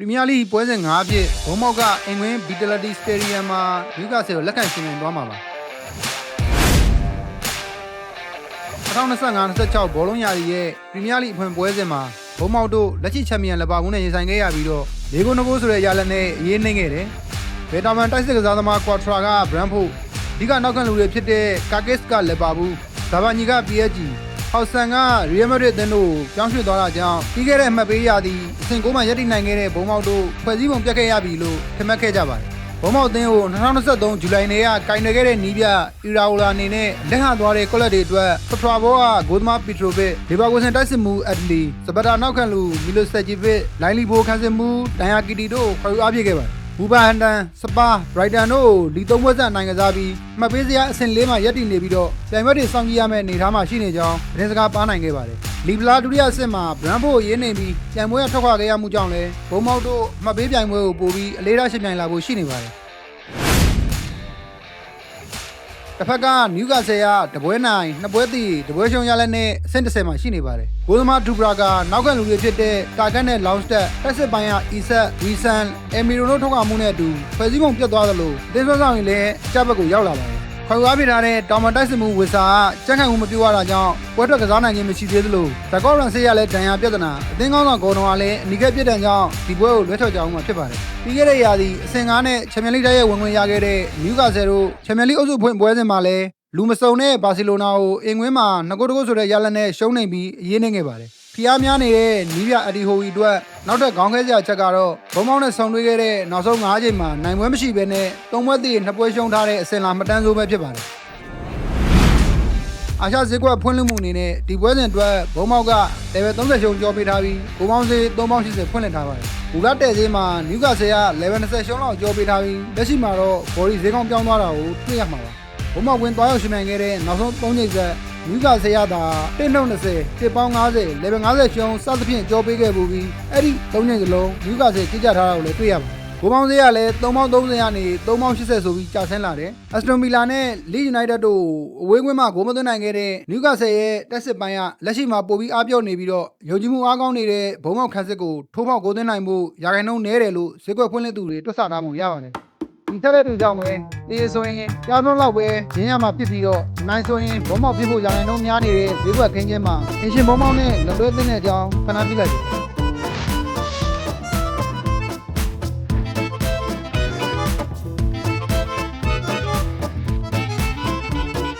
ပရီးမီးယားလိပွဲစဉ်၅အဖြစ်ဘုံမောက်ကအင်္ဂွင်းဗီတလတီစတေဒီယမ်မှာနယူကာဆယ်ကိုလက်ခံရှင်နေသွားမှာပါ2025-26ဘောလုံးရာသီရဲ့ပရီးမီးယားလိအဖွင့်ပွဲစဉ်မှာဘုံမောက်တို့လက်ရှိချန်ပီယံလက်ပါဘူးနဲ့ရင်ဆိုင်ခဲ့ရပြီးတော့၄ဂိုး၂ဂိုးဆိုတဲ့ရလဒ်နဲ့အရေးနှိမ့်ခဲ့တယ်ဘယ်တာမန်တိုက်စစ်ကစားသမားကွာထရာကဘရန်ဖို့ဒီကနောက်ခံလူတွေဖြစ်တဲ့ကာကစ်ကလက်ပါဘူးဇာဗာညီက PSG ဟောက်ဆန်ကရီယယ်မက်ဒရစ်အသင်းတို့ကြောင်းရွှေ့သွားတာကြောင့်ပြီးခဲ့တဲ့အမှတ်ပေးရသည့်အဆင့်9မှာရပ်တည်နိုင်ခဲ့တဲ့ဘုံမောက်တို့ဖွဲ့စည်းပုံပြတ်ခဲ့ရပြီလို့ထင်မှတ်ခဲ့ကြပါတယ်။ဘုံမောက်အသင်းကို2023ဇူလိုင်လကကင်နယ်ခဲ့တဲ့နီးပြအီရာအိုလာအနေနဲ့လက်ဟန်သွားတဲ့ကော့လက်တွေအတွက်ပထရာဘောကဂိုသမာပီထရိုဗစ်လီဗာပူးဆန်တိုက်စစ်မှုအက်ဒလီစပတာနောက်ခံလူမီလိုဆက်ဂျီဗစ်လိုင်းလီဘိုခန်းစစ်မှုဒိုင်ယာကီတီတို့ခေါ်ယူအားပြခဲ့ပါတယ်။ ဘူဘာဟန်တန်စပါဘရိုက်တန်တို့လီသုံးဘွဲ့ဆက်နိုင်ကစားပြီးမှတ်ပေးစရာအဆင့်၄မှာရပ်တည်နေပြီးတော့ပြိုင်ပွဲတွေစောင့်ကြည့်ရမယ့်အနေအထားမှာရှိနေကြောင်းသတင်းစကားပါနိုင်ခဲ့ပါတယ်။လီဗလာဒုတိယအဆင့်မှာဘရန်ဖို့ရေးနေပြီးပြိုင်ပွဲကထွက်ခွာခဲ့ရမှုကြောင့်လည်းဘုံမောက်တို့မှတ်ပေးပြိုင်ပွဲကိုပို့ပြီးအလေးထားရှင်ပြိုင်လာဖို့ရှိနေပါတယ်။ တစ်ဖက်ကနယူကာဆယ်ကတပွဲနိုင်နှစ်ပွဲတီတပွဲရှုံးရလက်နဲ့အဆင့်30မှာရှိနေပါတယ်။ဂိုးသမားဒူဘရာကနောက်ခံလူတွေဖြစ်တဲ့ကာကတ်နဲ့လောင်စတက်တက်စစ်ပိုင်းကအီဆက်ဝီဆန်အမီရိုနိုထောက်ခံမှုနဲ့အတူဖွဲ့စည်းပုံပြတ်သွားသလိုအသင်းဆွမ်းဆောင်ရင်လည်းအကြက်ဘက်ကိုရောက်လာပါတယ်။ ခွန်ကားပြထားတဲ့တောင်မတိုက်စစ်မှုဝစ်စာကကြက်ခံမှုမပြတ်ရတာကြောင့်ပွဲထွက်ကစားနိုင်ခြင်းမရှိသေးသလိုဇကောရန်ဆေးရလည်းဒဏ်ရာပြဿနာအသင်းကောင်းဆောင်ဂေါ်တော်ကလည်းအနီးကပ်ပြစ်ဒဏ်ကြောင့်ဒီပွဲကိုလွဲထွက်ကြအောင်မှာဖြစ်ပါတယ်။ပြီးခဲ့တဲ့ရာသီအဆင့်9နဲ့ချန်ပီယံလိတိုက်ရဲ့ဝင်ဝင်ရခဲ့တဲ့နယူကာဆယ်တို့ချန်ပီယံလိအုပ်စုဖွင့်ပွဲစဉ်မှာလည်းလူမစုံတဲ့ဘာစီလိုနာကိုအင်ကွင်းမှာငကိုတကုတ်ဆိုတဲ့ရလနဲ့ရှုံးနေပြီးအရေးနေခဲ့ပါတယ်။ ဖျားများနေတဲ့နီးပြအဒီဟိုဝီအတွက်နောက်ထပ်ခေါင်းခဲစရာချက်ကတော့ဘုံမောင်းနဲ့ဆောင်တွေးခဲ့တဲ့နောက်ဆုံး၅ချိန်မှာနိုင်ပွဲမရှိဘဲနဲ့သုံးပွဲတည်နှစ်ပွဲရှုံးထားတဲ့အစင်လာမတန်းဆိုးပဲဖြစ်ပါတယ်။အာရှဈေးကွက်ဖွင့်လှစ်မှုအနေနဲ့ဒီပွဲစဉ်အတွက်ဘုံမောက်က level 30ရှုံးကျော်ပေးထားပြီးဘုံမောင်းဈေး380ဖွင့်လှစ်ထားပါတယ်။ဘူလာတဲ့ဈေးမှာနယူကာဆယ်က level 20ရှုံးလောက်ကျော်ပေးထားပြီးလက်ရှိမှာတော့ body ဈေးကောင်းပြောင်းသွားတာကိုတွေ့ရမှာပါ။ဘုံမောက်ဝင်သွားရောက်ရှင်မြန်ခဲ့တဲ့နောက်ဆုံး3ချိန်ဆက် နယူကာဆယ်ရတာ120တစ်ပေါင်း90 level 50ရှုံးစသဖြင့်ကျော်ပေးခဲ့ပူပြီးအဲ့ဒီ3ချိန်စလုံးနယူကာဆယ်ကြီးကြထားတာကိုလည်းတွေ့ရပါတယ်။ဘိုးပေါင်းစည်းကလည်း3ပေါင်း30ကနေ3ပေါင်း80ဆိုပြီးကြာဆင်းလာတယ်။အက်စတိုမီလာနဲ့လီယူနိုက်တက်တို့အဝေးကွင်းမှာဂိုးမသွင်းနိုင်ခဲ့တဲ့နယူကာဆယ်ရဲ့တက်စစ်ပိုင်းကလက်ရှိမှာပိုပြီးအားပြော့နေပြီးတော့ယုံကြည်မှုအားကောင်းနေတဲ့ဘုံမောက်ခန်းစစ်ကိုထိုးပေါက်ဂိုးသွင်းနိုင်မှုရာခိုင်နှုန်းနည်းတယ်လို့ဈေးကွက်ဖွင့်လှစ်သူတွေတွက်ဆထားမှုရပါတယ်။ ဒီထက်တဲ့သူကြောင့်ပဲအေးဆိုရင်ကြားလုံးလောက်ပဲရင်းရမှာဖြစ်ပြီးတော့နိုင်ဆိုရင်ဘုံမောက်ပြဖို့ရာခိုင်နှုန်းများနေတဲ့ဈေးကွက်ခင်းချင်းမှာအင်ရှင်ဘုံမောက်နဲ့လက်တွဲသိတဲ့အကြောင်းခဏပြလိုက်တယ်